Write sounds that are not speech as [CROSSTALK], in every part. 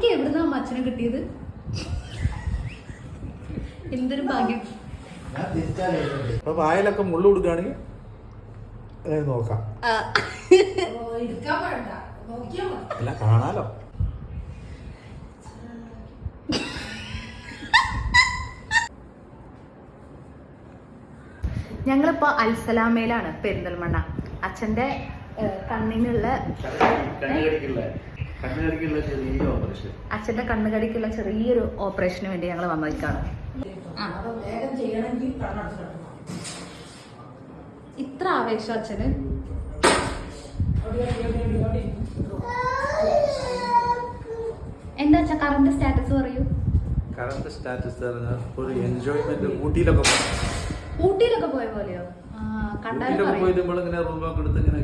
അമ്മയ്ക്ക് എവിടുന്ന അച്ഛനെ കിട്ടിയത്? എന്തൊരു ഭാഗ്യം. അപ്പൊ വായലൊക്കെ മുള്ളു കൊടുക്കുകയാണെങ്കിൽ അതായത് നോക്കാം. അല്ല കാണാലോ. ഞങ്ങളിപ്പോ അൽസലാമയിലാണ് പെരിന്തൽമണ്ണ. അച്ഛന്റെ കണ്ണിനുള്ള അച്ഛന്റെ കണ്ണുകടിക്കുള്ള ചെറിയൊരു ഓപ്പറേഷന് വേണ്ടി ഞങ്ങൾ വന്നിരിക്കാണ്. ഇത്ര ആവേശം അച്ഛന്. എന്താ അച്ഛാ കറണ്ട് സ്റ്റാറ്റസ് പറയൂ. കറണ്ട് സ്റ്റാറ്റസ് ഒരു എൻജോയ്മെന്റ് ഊട്ടിയിലൊക്കെ പോയി. ഊട്ടിയിലൊക്കെ പോയ പോലെയോ? കണ്ടാലും. പോയിട്ട് നമ്മളിങ്ങനെ റൂമൊക്കെ എടുത്ത് ഇങ്ങനെ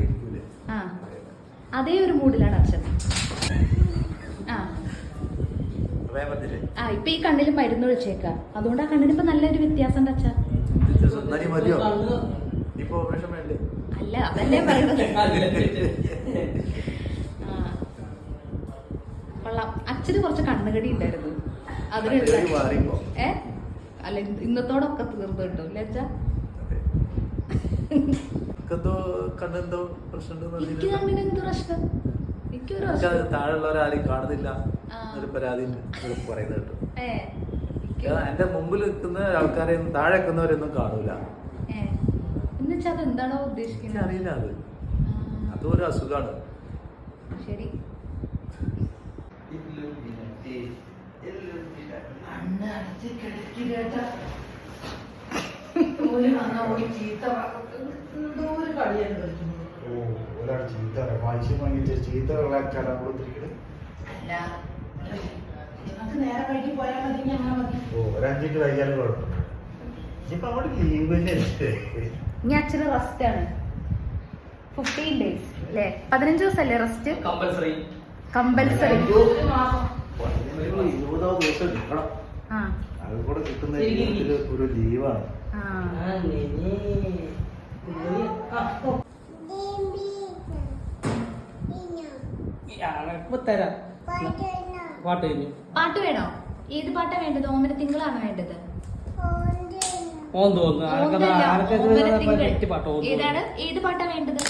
അതേ ഒരു മൂഡിലാണ് അച്ഛൻ ആ റേവന്തിൽ ആ ഇപ്പൊ ഈ കണ്ണിൽ മരുന്ന് ഒഴിച്ചേക്കാം. അതുകൊണ്ട് ആ കണ്ണിന് ഇപ്പൊ നല്ലൊരു വ്യത്യാസം ഉണ്ട് അച്ഛാ മതിയോ? ഇപ്പൊ ഓപ്പറേഷൻ വേണ്ടേ? അല്ല അതല്ലേ പറയുന്നത്. [LAUGHS] കൊള്ളാം. അച്ഛന് കുറച്ച് കണ്ണുകടി ഉണ്ടായിരുന്നു. അതിന്. ഏ? അല്ല ഇന്ന് ഇന്നത്തോടൊക്കെ തീർന്നു കിട്ടും അല്ലേ അച്ഛാ? [LAUGHS] എനിക്ക് കണ്ണിന് എന്ത് പ്രശ്നം. എനിക്കൊരു താഴെയുള്ള ഒരാളെയും കാണുന്നില്ല ഒരു പരാതി പറയുന്നത് കേട്ടു എന്റെ മുമ്പിൽ നിൽക്കുന്ന ആൾക്കാരെ താഴെ നിൽക്കുന്നവരൊന്നും കാണൂല എന്താണോ ഉദ്ദേശിക്കുന്നത് എനിക്കറിയില്ല അത് ആ, അതും ഒരു അസുഖമാണ് ശരി ഓടി ചീത്ത ഒരു കളിയാണ് കളിക്കുന്നത് ഒരാൾ ചീത്ത ചീത്ത അല്ല ഓ ഒരഞ്ചിട്ട് കുഴപ്പമില്ല. ഇനിയിപ്പോ അവിടെ ലീവ് തന്നെ അച്ഛന് റെസ്റ്റ് ആണ്. ഫിഫ്റ്റീൻ ഡേയ്സ് അല്ലേ? പതിനഞ്ച് റെസ്റ്റ് കമ്പൽസറി കമ്പൽസറി ഇരുപതോ ദിവസം അത് കൂടെ കിട്ടുന്ന ജീവിതത്തിൽ ഒരു ലീവാണ് ആ ഇപ്പൊ തരാം പാട്ട് കഴിഞ്ഞു? പാട്ട് വേണോ? ഏത് പാട്ടാ വേണ്ടത്? ഓമന തിങ്കളാണോ വേണ്ടത്? ഏതാണ്? ഏത് പാട്ടാ വേണ്ടത്?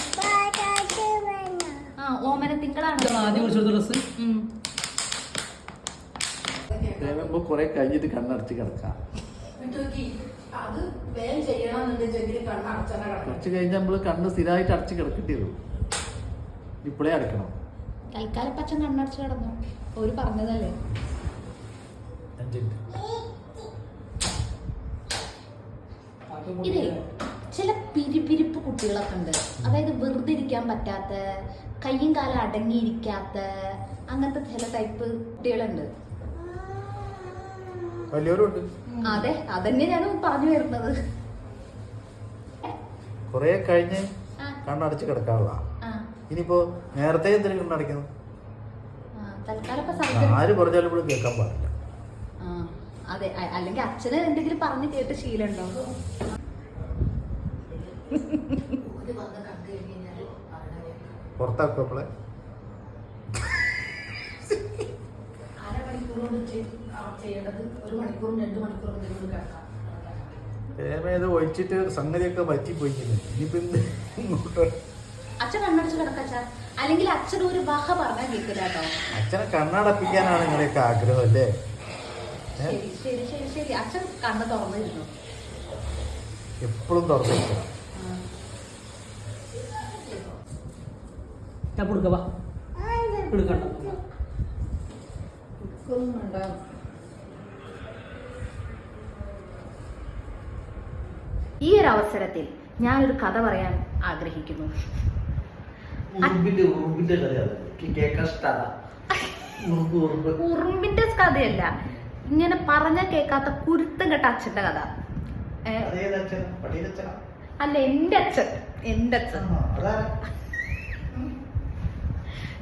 ആ ഓമന തിങ്കളാണോ ആദ്യം വിളിച്ചെടുത്ത ഡ്രസ് ഉം. ദേവുമ്പോ കുറെ കഴിഞ്ഞിട്ട് കണ്ണടച്ച് കിടക്കാം. കുറച്ച് കഴിഞ്ഞ് നമ്മൾ കണ്ണ് സ്ഥിരമായിട്ട് അടച്ച് കിടക്കേണ്ടി വരും. ഇപ്പോഴേ അടക്കണം തൽക്കാലം പച്ച കണ്ണടച്ച് കിടന്നു. ഒരു പറഞ്ഞതല്ലേ? ഇതേ ചില പിരിപിരിപ്പ് കുട്ടികളൊക്കെ ഉണ്ട്. അതായത് വെറുതെ ഇരിക്കാൻ പറ്റാത്ത കയ്യും കാലം അടങ്ങിയിരിക്കാത്ത അങ്ങനത്തെ ചില ടൈപ്പ് കുട്ടികളുണ്ട്. വലിയവരുണ്ട്. അതെ അതന്നെ ഞാൻ പറഞ്ഞു വരുന്നത്. കുറെ കഴിഞ്ഞ് കണ്ണടച്ച് കിടക്കാനുള്ള. ആ, ഇനിയിപ്പോ നേരത്തെ എന്തിനു കണ്ണടയ്ക്കുന്നത് ആ, തൽക്കാലം ഇപ്പൊ ആര് പറഞ്ഞാലും ഇവിടെ കേൾക്കാൻ പാടില്ല. ആ, അതെ അല്ലെങ്കിൽ അച്ഛന് എന്തെങ്കിലും പറഞ്ഞ് കേട്ട് ശീലമുണ്ടോ? പുറത്താക്കും നമ്മളെ ഏമേത് ഒഴിച്ചിട്ട് സംഗതിയൊക്കെ പറ്റിപ്പോയിക്കുന്നു ഇനിയിപ്പോ എന്ത്? ഇങ്ങോട്ട് അച്ഛൻ കണ്ണടച്ച് കിടക്കച്ച അല്ലെങ്കിൽ അച്ഛൻ ഒരു വഹ പറഞ്ഞാൽ കേൾക്കില്ല കേട്ടോ. അച്ഛനെ കണ്ണടപ്പിക്കാനാണ് നിങ്ങളെയൊക്കെ ആഗ്രഹം അല്ലേ? ശരി ശരി ശരി ശരി. അച്ഛൻ കണ്ണ് തുറന്നിരുന്നു എപ്പോഴും തുറന്നിരിക്കണം. ഞാൻ കൊടുക്കവാ വേണ്ട ഈ ഒരു അവസരത്തിൽ ഞാനൊരു കഥ പറയാൻ ആഗ്രഹിക്കുന്നു. ഉറുമ്പിന്റെ ഉറുമ്പിന്റെ കഥയാണ്. എനിക്ക് കേൾക്കാൻ ഇഷ്ടമാണ് ഉറുമ്പ് ഉറുമ്പ്. ഉറുമ്പിന്റെ കഥയല്ല. ഇങ്ങനെ പറഞ്ഞ കേൾക്കാത്ത കുരുത്തം കെട്ട അച്ഛന്റെ കഥ. അല്ല എന്റെ അച്ഛൻ. എന്റെ അച്ഛൻ.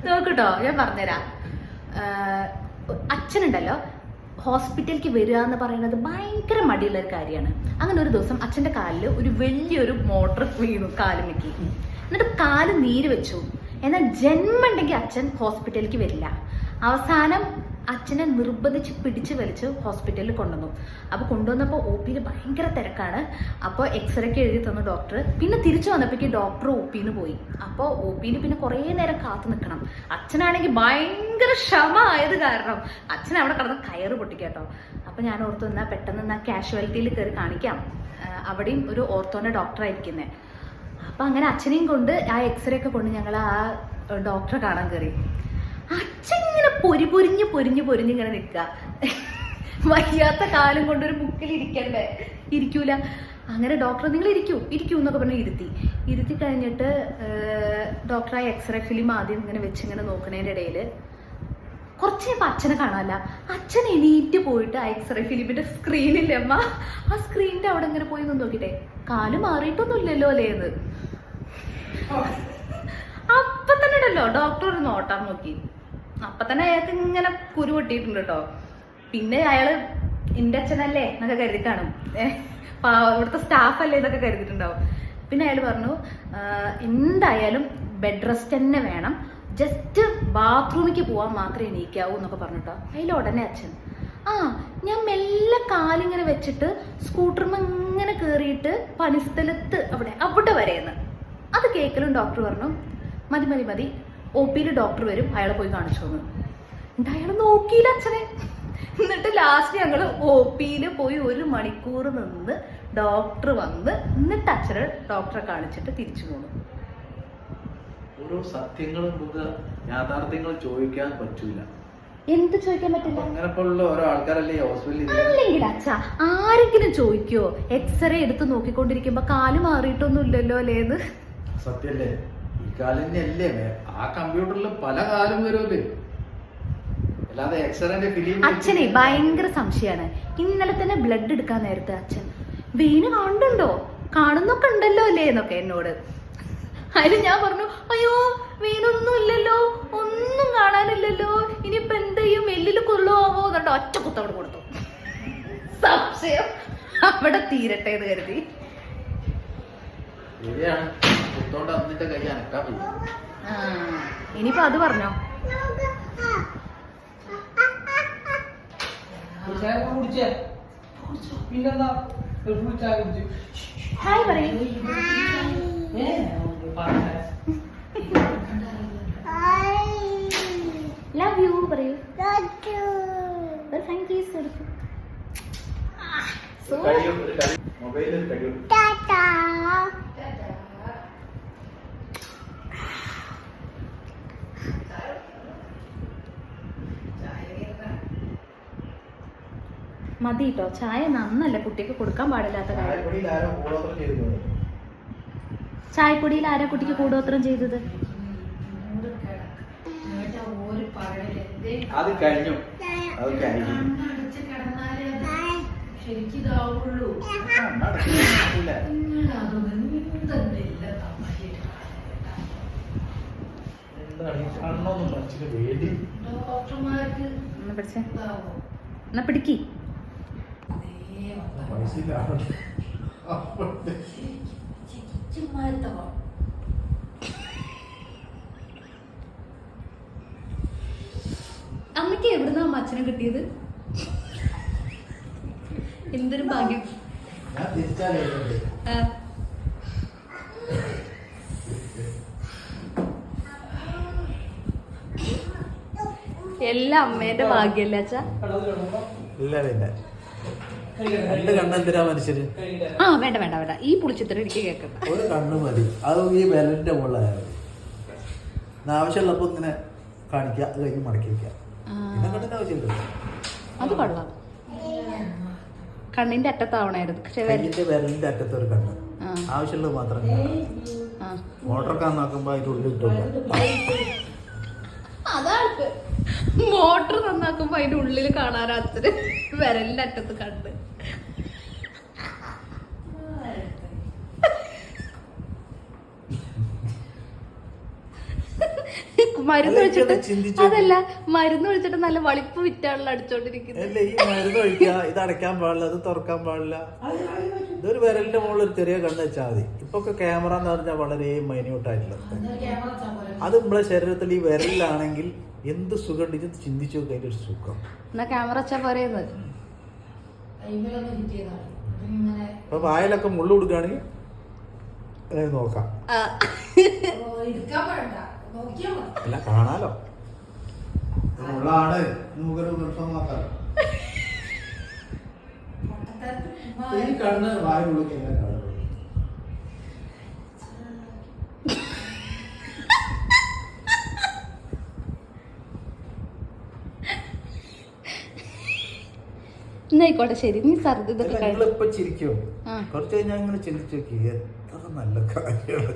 നോക്കട്ടോ ഞാൻ പറഞ്ഞുതരാം. അച്ഛനുണ്ടല്ലോ. ഹോസ്പിറ്റലിലേക്ക് വരിക എന്ന് പറയുന്നത് ഭയങ്കര മടിയുള്ള ഒരു കാര്യമാണ്. അങ്ങനെ ഒരു ദിവസം അച്ഛന്റെ കാലിൽ ഒരു വലിയൊരു മോട്ടർ വീണു കാലുമിക്ക് എന്നിട്ട് കാൽ നീര് വെച്ചു. എന്നാൽ ജന്മമുണ്ടെങ്കിൽ അച്ഛൻ ഹോസ്പിറ്റലിലേക്ക് വരില്ല. അവസാനം അച്ഛനെ നിർബന്ധിച്ച് പിടിച്ച് വലിച്ച് ഹോസ്പിറ്റലിൽ കൊണ്ടുവന്നു. അപ്പോൾ കൊണ്ടുവന്നപ്പോൾ ഒ പിയിൽ ഭയങ്കര തിരക്കാണ്. അപ്പോൾ എക്സ്റേക്ക് എഴുതി തന്നു ഡോക്ടർ പിന്നെ തിരിച്ചു വന്നപ്പോഴേക്ക് ഡോക്ടർ ഒ പിന്ന് പോയി. അപ്പോൾ ഒ പിയിൽ പിന്നെ കുറേ നേരം കാത്തു നിൽക്കണം. അച്ഛനാണെങ്കിൽ ഭയങ്കര ക്ഷമ ആയത് കാരണം അച്ഛൻ അവിടെ കിടന്ന് കയറ് പൊട്ടിക്കേട്ടോ. അപ്പോൾ ഞാൻ ഓർത്തു എന്നാൽ പെട്ടെന്ന് എന്നാൽ കാഷ്വാലിറ്റിയിൽ കയറി കാണിക്കാം. അവിടെയും ഒരു ഓർത്തോന്റെ ഡോക്ടറായിരിക്കുന്നത് അപ്പം അങ്ങനെ അച്ഛനെയും കൊണ്ട് ആ എക്സ്റേ ഒക്കെ കൊണ്ട് ഞങ്ങൾ ആ ഡോക്ടറെ കാണാൻ കയറി. അച്ഛൻ ഇങ്ങനെ പൊരി പൊരിഞ്ഞ് പൊരിഞ്ഞ് പൊരിഞ്ഞ് ഇങ്ങനെ നിൽക്കുക വയ്യാത്ത കാലം കൊണ്ട് ഒരു ബുക്കിൽ ഇരിക്കണ്ടേ? ഇരിക്കൂല. അങ്ങനെ ഡോക്ടർ നിങ്ങൾ ഇരിക്കൂ ഇരിക്കൂ എന്നൊക്കെ പറഞ്ഞ് ഇരുത്തി. ഇരുത്തി കഴിഞ്ഞിട്ട് ഡോക്ടറായി ആ എക്സ്റേ ഫിലിം ആദ്യം ഇങ്ങനെ വെച്ച് ഇങ്ങനെ നോക്കുന്നതിന്റെ ഇടയിൽ കുറച്ച് ഇപ്പം അച്ഛനെ കാണാനല്ല അച്ഛൻ എണീറ്റ് പോയിട്ട് ആ എക്സ്റേ ഫിലിമിന്റെ സ്ക്രീനില്ലേ അമ്മ? ആ സ്ക്രീനിന്റെ അവിടെ ഇങ്ങനെ പോയി നിന്ന് നോക്കിട്ടെ. കാൽ മാറിയിട്ടൊന്നും ഇല്ലല്ലോ അല്ലേ എന്ന് അപ്പൊ തന്നെ ഉണ്ടല്ലോ ഡോക്ടർ ഒരു നോട്ടാൻ നോക്കി. അപ്പൊ തന്നെ അയാൾക്ക് ഇങ്ങനെ കുരു പൊട്ടിയിട്ടുണ്ട് കേട്ടോ പിന്നെ അയാൾ എന്റെ അച്ഛനല്ലേ എന്നൊക്കെ കരുതി കാണും ഇവിടുത്തെ സ്റ്റാഫ് അല്ലേ എന്നൊക്കെ കരുതിയിട്ടുണ്ടാവും. പിന്നെ അയാൾ പറഞ്ഞു എന്തായാലും ബെഡ് റെസ്റ്റ് തന്നെ വേണം. ജസ്റ്റ് ബാത്റൂമിലേക്ക് പോകാൻ മാത്രമേ എണീക്കാവൂ എന്നൊക്കെ പറഞ്ഞിട്ടോ അതിൽ ഉടനെ അച്ഛൻ ആ ഞാൻ മെല്ലെ കാലിങ്ങനെ വെച്ചിട്ട് സ്കൂട്ടറിന് ഇങ്ങനെ കയറിയിട്ട് പണിസ്ഥലത്ത് അവിടെ അവിടെ വരെയെന്ന്. അത് കേൾക്കലും ഡോക്ടർ പറഞ്ഞു. മതി മതി മതി. ഒ പിയിൽ ഡോക്ടർ വരും അയാളെ പോയി കാണിച്ചു തന്നു എന്നിട്ട് അയാൾ നോക്കിയില്ല അച്ഛനെ. എന്നിട്ട് ലാസ്റ്റ് ഞങ്ങൾ ഒ പിയിൽ പോയി ഒരു മണിക്കൂർ നിന്ന് ഡോക്ടർ വന്ന് എന്നിട്ട് അച്ഛനെ ഡോക്ടറെ കാണിച്ചിട്ട് തിരിച്ചു പോന്നു. ഓരോ സത്യങ്ങളും നമുക്ക് യാഥാർത്ഥ്യങ്ങളും ചോദിക്കാൻ പറ്റൂല. എന്ത് ചോദിക്കാൻ പറ്റില്ല? അങ്ങനെ ഓരോ ആൾക്കാരല്ലേ ഹോസ്പിറ്റലിൽ അല്ലെങ്കിൽ അച്ഛ ആരെങ്കിലും ചോദിക്കോ എക്സ്റേ എടുത്ത് നോക്കിക്കൊണ്ടിരിക്കുമ്പോ കാൽ മാറിയിട്ടൊന്നും ഇല്ലല്ലോ അല്ലേന്ന്? സത്യല്ലേ? ഈ ആ കമ്പ്യൂട്ടറിൽ പല കാലം വരുമല്ലേ അല്ലാതെ എക്സ്റേന്റെ ഫിലിം അച്ഛനെ ഭയങ്കര സംശയമാണ് ഇന്നലെ തന്നെ ബ്ലഡ് എടുക്കാൻ നേരത്തെ അച്ഛൻ. വെയിന് കാണുന്നുണ്ടോ കാണുന്നൊക്കെ ഉണ്ടല്ലോ അല്ലേ എന്നൊക്കെ എന്നോട്. അതിന് ഞാൻ പറഞ്ഞു അയ്യോ വെയിനൊന്നും ഇല്ലല്ലോ. ഒന്നും കാണാനില്ലല്ലോ. ഇനിയിപ്പോ എന്ത് ചെയ്യും? എല്ലിൽ കൊള്ളുവോ എന്നിട്ട് ഒറ്റ കുത്തവിടെ കൊടുത്തു. സംശയം. അവിടെ തീരട്ടെ എന്ന് കരുതി. ശരിയാണ്. കുത്തോണ്ട് അന്നിന്റെ കൈ അനക്കാൻ പറ്റും. ആ, ഇനിയിപ്പോ അത് പറഞ്ഞോ. പിന്നെന്താ? ഹായ് പറയൂ. ലവ് യു പറയൂ. കേസ് കൊടുക്കും. സോ മൊബൈലിൽ കഴിയും മതി കേട്ടോ ചായ നന്നല്ല കുട്ടിക്ക് കൊടുക്കാൻ പാടില്ലാത്ത കാര്യം. ചായപ്പൊടിയിൽ ആരോ കുട്ടിക്ക് കൂടോത്രം ചെയ്തത്? അത് കഴിഞ്ഞു. അത് കഴിഞ്ഞു. ഡോക്ടർമാർക്ക് എന്നാ പിടിക്കി. ചിച്ചിമാരത്തവോ അമ്മയ്ക്ക് എവിടുന്ന അമ്മ അച്ഛനെ കിട്ടിയത്? എന്തൊരു ഭാഗ്യം. എല്ലാം അമ്മേന്റെ ഭാഗ്യല്ലേ അച്ഛാ? ഇല്ല. രണ്ട് കണ്ണെന്തിനാ മനുഷ്യര്? കഴിയില്ല ആ വേണ്ട വേണ്ട വേണ്ട. ഈ പുളിച്ചിത്ര എനിക്ക് കേൾക്കണ്ട. ഒരു കണ്ണ് മതി. അത് ഈ വിരലിന്റെ ആവശ്യമുള്ളപ്പോ ഇങ്ങനെ കാണിക്കുക അത് കഴിഞ്ഞ് മടക്കി വെക്കുക പിന്നെ കണ്ണിന്റെ ആവശ്യമില്ല. അത് കൊള്ളാം. കണ്ണിന്റെ അറ്റത്താവണായിരുന്നു. പക്ഷെ വര- കയ്യിന്റെ വിരലിന്റെ അറ്റത്ത് ഒരു കണ്ണ് ആവശ്യമുള്ളത് മാത്രം കാണാം ആ. മോട്ടോർ കാൻ നോക്കുമ്പോ അതിന്റെ ഉള്ളിൽ ഇട്ടില്ല അതാണ് മോട്ടർ നന്നാക്കുമ്പോ അതിന്റെ ഉള്ളിൽ കാണാൻ അച്ഛന് വിരലിന്റെ അറ്റത്ത് കണ്ട്. മരുന്ന് വെച്ചിട്ട്. അതല്ല മരുന്ന് ഒഴിച്ചിട്ട് നല്ല വളിപ്പ് വിറ്റാണല്ലോ അടിച്ചോണ്ടിരിക്കുന്നത് അല്ല ഈ മരുന്ന് ഒഴിക്കുക ഇത് അടയ്ക്കാൻ പാടില്ല അത് തുറക്കാൻ പാടില്ല. ഇതൊരു വിരലിന്റെ മുകളിൽ ഒരു ചെറിയ കണ്ണ് വെച്ചാൽ മതി. ഇപ്പൊ ഒക്കെ ക്യാമറ എന്ന് പറഞ്ഞാൽ വളരെ മൈന്യൂട്ടായിട്ടുള്ളത് അത് നമ്മളെ ശരീരത്തിൽ ഈ വിരലിലാണെങ്കിൽ എന്ത് സുഖമുണ്ട്? ഇത് ചിന്തിച്ചു നോക്കി അതിന്റെ ഒരു സുഖം. എന്നാ ക്യാമറ വെച്ചാ പറയുന്നത് അപ്പൊ വായലൊക്കെ മുള്ളു കൊടുക്കുകയാണെങ്കിൽ അങ്ങനെ നോക്കാം. അല്ല കാണാലോ. നമുക്കൊരു ഈ കണ്ണ് എങ്ങനെ എന്നായിക്കോട്ടെ ശരി. നീ സർദി ഇതൊക്കെ കഴിഞ്ഞു ചിരിക്കും. കുറച്ച് കഴിഞ്ഞാൽ ഇങ്ങനെ ചിന്തിച്ചു നോക്കി. എത്ര നല്ല കാര്യമാണ്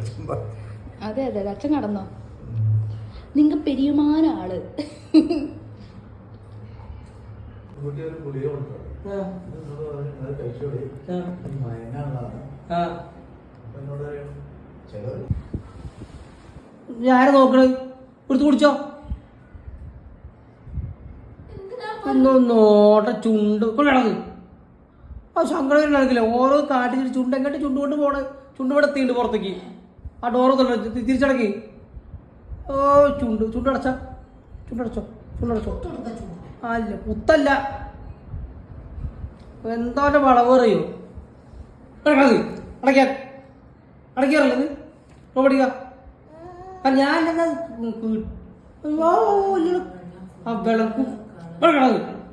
അതെ അതെ അതെ. അച്ഛൻ കടന്നോ നിങ്ങ പെരിയമാന ആൾ. കുട്ടി ഒരു ഗുളിക. എന്നോട് പറഞ്ഞു, "നിങ്ങൾ നോക്കണ്? എടുത്ത് കുടിച്ചോ? ഒന്ന് നോട്ട ചുണ്ട്. കൊള്ളണത് ആ സങ്കടം നടക്കില്ല ഓരോ കാട്ടിൽ ചുണ്ട് എങ്ങോട്ട് ചുണ്ട് കൊണ്ട് പോണേ. ചുണ്ട് ഇവിടെ എത്തിയുണ്ട് പുറത്തേക്ക്. ആ ഡോറ് തിരിച്ചടക്കി. ഓ ചുണ്ട്. ചുണ്ടടച്ച ചുണ്ടടച്ചോ ചുണ്ടടച്ചോ അല്ല പുത്തല്ല. എന്തോന്റെ വളവ് അറിയോ? അടക്കാത് അടയ്ക്കാൻ അടയ്ക്കാറുള്ളത് പഠിക്ക. ഞാൻ എന്നാ ആ വിളക്കും.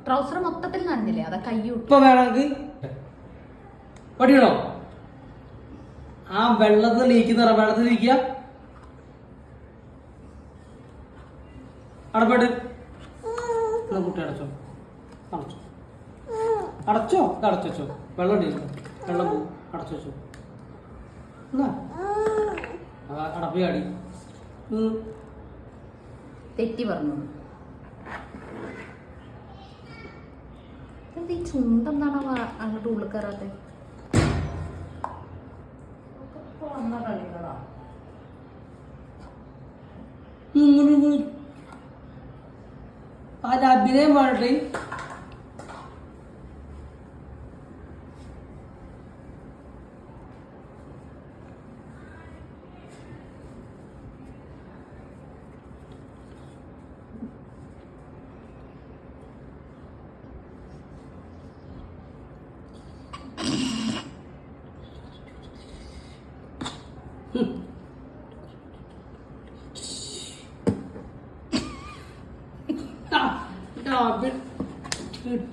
ട്രൗസർ മൊത്തത്തിൽ നനഞ്ഞില്ലേ അതാ കയ്യൂട്ടു ഇപ്പൊ വേണമെങ്കിൽ പഠിക്കണോ ആ വെള്ളത്തിൽ ലീക്കുന്ന വെള്ളത്തിൽ ലീക്കുക അടപ്പെട്ട് കുട്ടി അടച്ചോ. അടച്ചോ. അടച്ചോ? അടച്ചോ വെള്ളം ഇടില്ല വെള്ളം പോകും അടച്ചു അടപ്പി അടി തെറ്റി പറഞ്ഞു. എന്താ ഈ ചുണ്ടെന്താണ് അങ്ങോട്ട് ഉള്ളിൽ കയറാത്തെ? ഇങ്ങനെ അതിന്റെ അഭിനയം വേണ്ടേ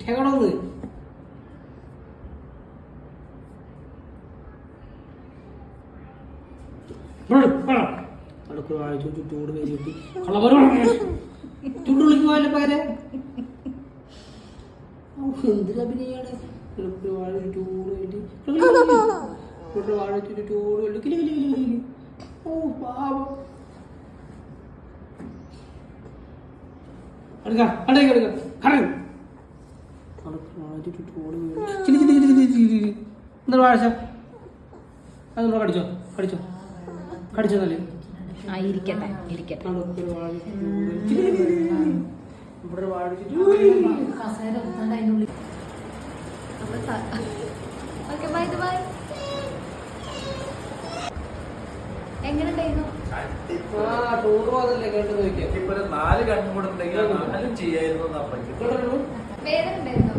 കിട്ടണത് ചൂട് കഴിഞ്ഞിട്ട് ചുണ്ടുള്ളിക്ക് പോയല്ലോ പകരെ എന്തിനഭിനയാണ് വാഴ ചൂട് വേണ്ടി വാഴ ചൂട്. വേണ്ടി കിലി കിലി കിലി കിലി ഓ എന്താ വാഴച്ച അത് നമ്മൾ കടിച്ചോ കടിച്ചോ കടിച്ചോ നല്ല ഇരിക്കട്ടെ ഇരിക്കട്ടെ ഇവിടെ വാഴ കസേര ഓക്കെ ബൈ ബൈ വേദന ഉണ്ടായിരുന്നോ?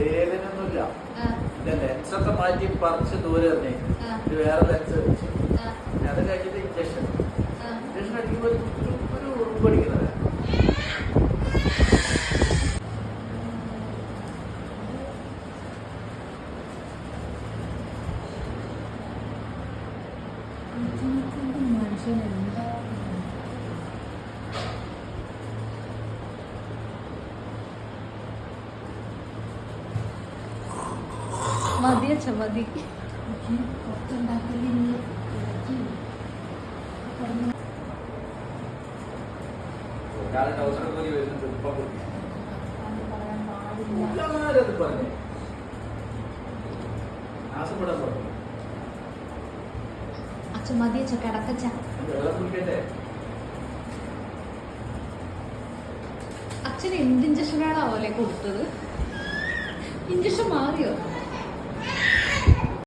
വേദനയൊന്നുമില്ല. ആ, എന്റെ ലെൻസൊക്കെ മാറ്റി പറിച്ച് ദൂരെ തന്നെ ഇത് വേറെ ലെൻസ് വെച്ച്. അത് കഴിഞ്ഞിട്ട് ഇഞ്ചക്ഷൻ. ഇഞ്ചക്ഷൻ അടിക്കുമ്പോൾ ഒരു ഒരു ഉറുമ്പ് അടിക്കുന്നത് മനുഷ്യൻ എന്താ മതി അച്ഛ മതി പുറത്തുണ്ടാക്കൽ ഒരാളെ ടൗസർ പോയി വരുന്നുണ്ട് ഇപ്പം കൊടുക്കും പറയാൻ പാടില്ല എല്ലാവരും പറഞ്ഞു ആസപ്പെടാൻ മതി. അച്ഛ മതി അച്ഛ കിടക്കച്ച അച്ഛൻ എന്ത് ഇഞ്ചക്ഷനാണോ അവലെ കൊടുത്തത്? ഇഞ്ചക്ഷൻ മാറിയോ?